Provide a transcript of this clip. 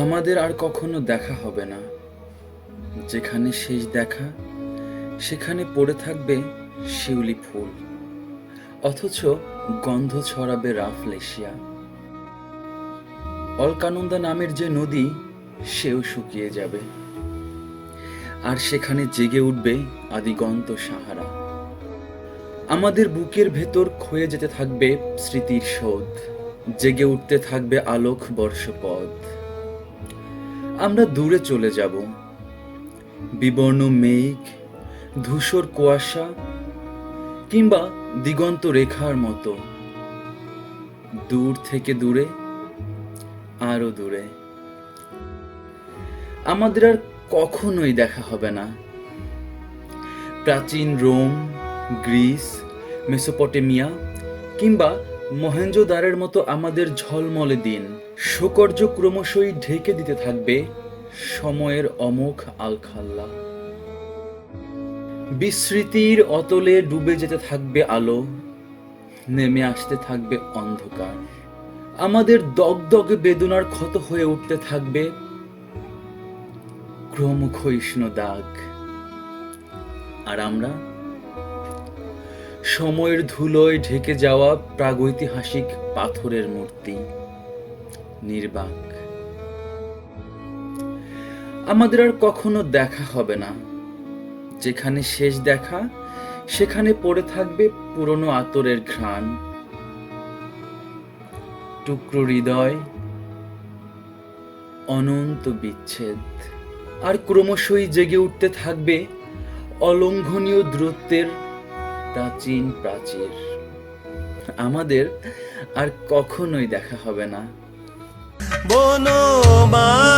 আমাদের আর কখনো দেখা হবে না। যেখানে শেষ দেখা, সেখানে পড়ে থাকবে শিউলি ফুল। অথচ গন্ধ ছড়াবে রাফলেশিয়া অলকানন্দা নামের যে নদী, সেও শুকিয়ে যাবে। আর সেখানে জেগে উঠবে আদিগন্ত সাহারা। আমাদের বুকের ভেতর ক্ষয়ে যেতে থাকবে স্মৃতির শোধ। জেগে উঠতে থাকবে আলোক বর্ষপদ। আমরা দূরে চলে যাব। বিবর্ণ মেঘ, ধূসর কুয়াশা, কিংবা দিগন্ত রেখার মতো। দূর থেকে দূরে, আরও দূরে। আমাদের আর কখনোই দেখা হবে না। প্রাচীন রোম, গ্রিস, মেসোপটেমিয়া, কিংবা মহেঞ্জোদারের মতো আমাদের ঝলমলে দিন। শোকর্য ক্রমশই ঢেকে দিতে থাকবে সময়ের অমোঘ আলখাল্লা। বিস্মৃতির অতলে ডুবে যেতে থাকবে আলো, নেমে আসতে থাকবে অন্ধকার। আমাদের দগদগে বেদনার ক্ষত হয়ে উঠতে থাকবে ক্রমক্ষয়িষ্ণু দাগ। আর আমরা সময়ের ধুলোয় ঢেকে যাওয়া প্রাগৈতিহাসিক পাথরের মূর্তি। নির্বাক। আমাদের আর কখনো দেখা হবে না। যেখানে শেষ দেখা, সেখানে পড়ে থাকবে পুরনো আতরের ঘ্রাণ। টুকরো হৃদয়, অনন্ত বিচ্ছেদ। আর ক্রমশই জেগে উঠতে থাকবে অলঙ্ঘনীয় দূরত্বের প্রাচীন প্রাচীর। আমাদের আর কখনোই দেখা হবে না। বনমালি তো